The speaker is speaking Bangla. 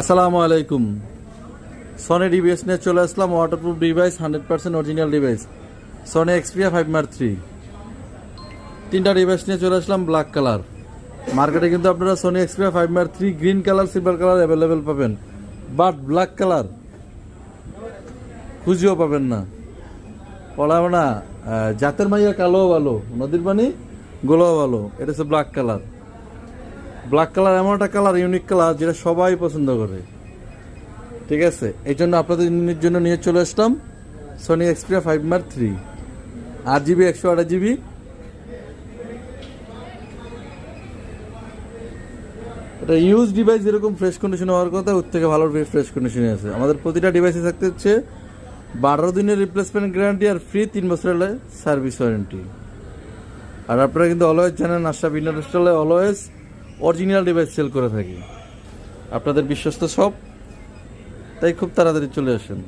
আসসালামু আলাইকুম। সনি ডিভাইস নিয়ে চলে আসলাম waterproof device hundred percent original device Sony Xperia five mark three তিনটা ডিভাইস নিয়ে চলে আসলাম ব্ল্যাক কালার মার্কেটে কিন্তু আপনারা Sony Xperia five mark three green colour silver colour available পাবেন বাট ব্ল্যাক কালার খুঁজেও পাবেন না। হবে না জাতের মাইয়া কালো ভালো, নদীর পানি গোলাও ভালো, এটা হচ্ছে ব্ল্যাক কালার ব্ল্যাক কালার এমন একটা কালার ইউনিক কালার যেটা সবাই পছন্দ করে। ঠিক আছে? এই জন্য আপনাদের জন্য নিয়ে চলে আসলাম Sony Xperia five mark three আট জিবি একশো আট জিবি এটা ইউজ ডিভাইস যেরকম ফ্রেশ কন্ডিশন হওয়ার কথা, ওর থেকে ভালো ফ্রেশ কন্ডিশনে আছে। আমাদের প্রতিটা ডিভাইসে থাকতে হচ্ছে বারো দিনের রিপ্লেসমেন্ট গ্যারান্টি আর ফ্রি তিন বছরের সার্ভিস ওয়ারেন্টি আর আপনারা কিন্তু অলওয়েজ জানেন আশরাফ ইন্টারন্যাশনালে অলওয়েজ অরিজিনাল ডিভাইস সেল করে থাকি। আপনাদের বিশ্বস্ত সব তাই খুব তাড়াতাড়ি চলে আসেন।